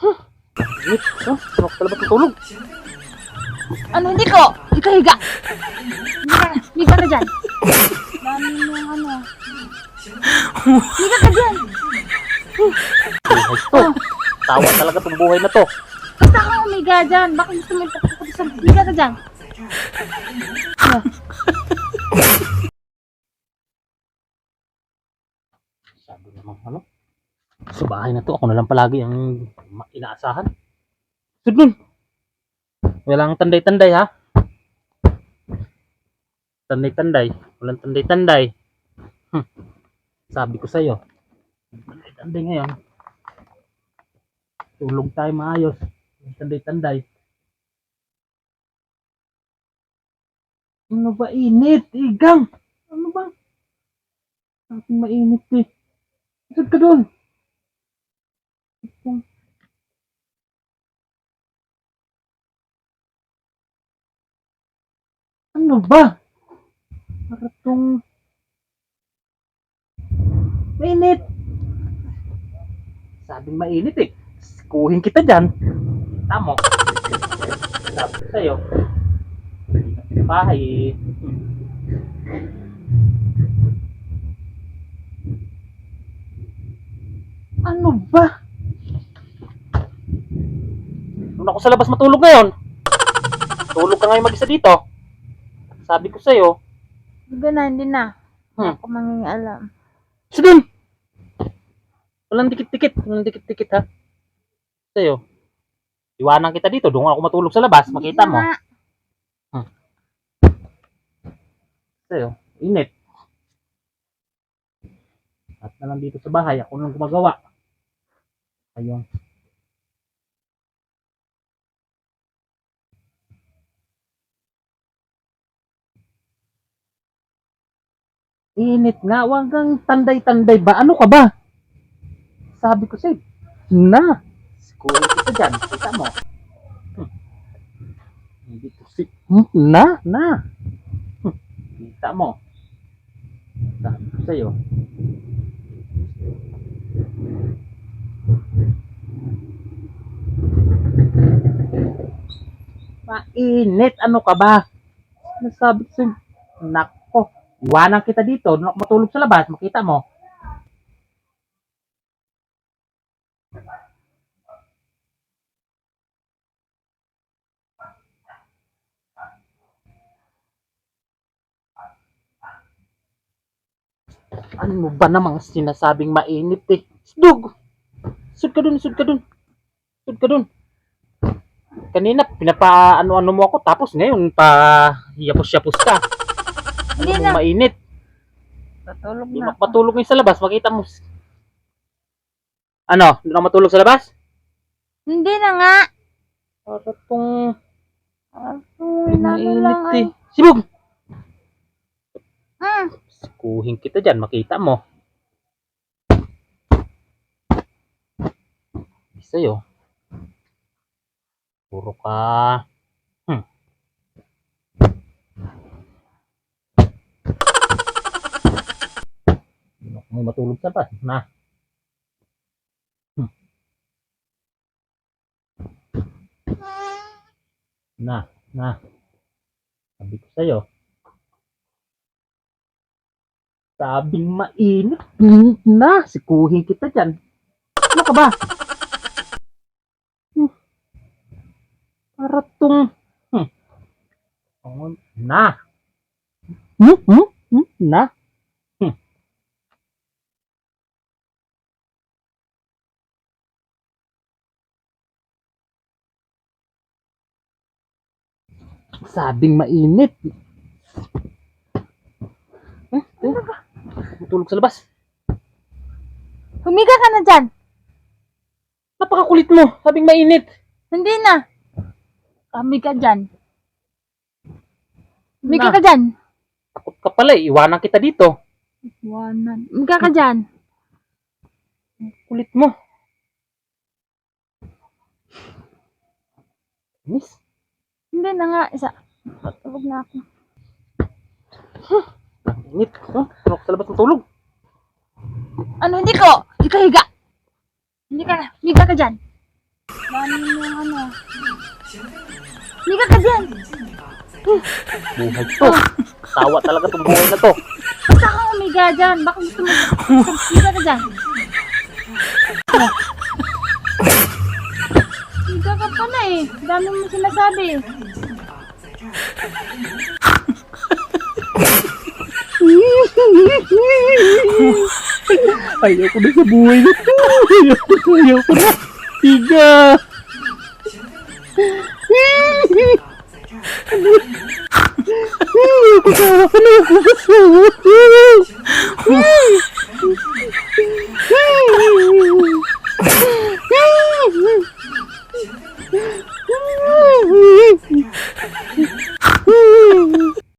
Init. Oh, sarap sa labas ng tulog. Ano, hindi ko. Ka higa. Higa ka. Dyan. Dami mo ano. Higa ka dyan. To. Tawa talaga tong buhay na to. Basta ka umiga dyan. Bakit gusto mo ipapapapit sa... Higa ka dyan. Ah, Sabi naman ano. Sa bahay na to, ako na lang palagi ang inaasahan. Sud nun. Walang tanday-tanday ha. Tanday-tanday. Walang tanday-tanday. Hmm. Sabi ko sa'yo. Tanday-tanday ngayon. Tulog tayo maayos. Tanday-tanday. Ano ba init? Igang! Ano ba? Sabi mainit eh. Saan ka doon? Ano ba? Para tong... Mainit! Sabing mainit eh. Kuhin kita dyan. Tamo. Sabi sa'yo. Bahay. Ano ba? Doon ako sa labas matulog ngayon. Tulog ka ngayon mag-isa dito. Sabi ko sa'yo, na, hindi na. Hmm. Ako mangingialam. Sa dun! Walang dikit-dikit. Walang dikit-dikit ha. Sa'yo. Iwanan kita dito. Doon ako matulog sa labas. Makita mo. Higa nga. Sa'yo. Init. At na lang dito sa bahay. Ako nang gumagawa. Ayun. Init nga. Huwag kang tanday-tanday ba? Ano ka ba? Sabi ko sa'yo. Na. Sikuhin kita dyan. Kita mo. Hmm. Hindi ko si... Hmm, Na. Na. Hmm. Kita mo. Sabi ko sa'yo. Mainit. Ano ka ba? Nasabi ko sa'yo. Nako. Iwanan kita dito. Matulog sa labas. Makita mo. Ano mo ba namang sinasabing mainit eh? Sudog! Sud ka dun, sud ka dun. Sud ka dun. Kanina, pinapa ano-ano mo ako, tapos ngayon, pa yapos-yapos ka. Hindi na. mainit? Patulog na. na matulog ngayon sa labas, makita mo. Ano? Di na matulog sa labas? Hindi na nga. Para tong Ay, mainit eh. Sibog! Hmm. Sikuhin kita dyan, makita mo. Sa'yo. Puro ka. May matulog sa ba? Na. Hmm. Na, na. Sabi ko sa'yo. Sabing mainit. Na, sikuhin kita dyan. Ano ka ba? Hmm. Para tong... Hmm. Oh, na. Hmm? Hmm? Hmm? Na. Sabing mainit. Eh, eh. Matulog sa labas. Humiga ka na dyan. Napakakulit mo. Sabing mainit. Hindi na. Humiga dyan. Humiga ka dyan. Takot ka pala eh. Iwanan kita dito. Iwanan. Humiga ka dyan. Kulit mo. Miss. Hindi na nga. Isa. Patulog na ako. Init. Oh, ano ako sa labas ng tulog? Ano, hindi ko. Ka higa. Hindi ka na. Higa ka dyan. Dami yung ano. Liga ka dyan. Buhay to. Tawa talaga tong buhay na to. Basta kang umiga dyan. Baka gusto mo. Liga ka dyan. Ka pala eh. Dami mo sinasabi. Ayaw ko na sa buhay na to. Ayaw ko, ayaw ko na. Higa. Ayaw ko na. Ayaw ko na.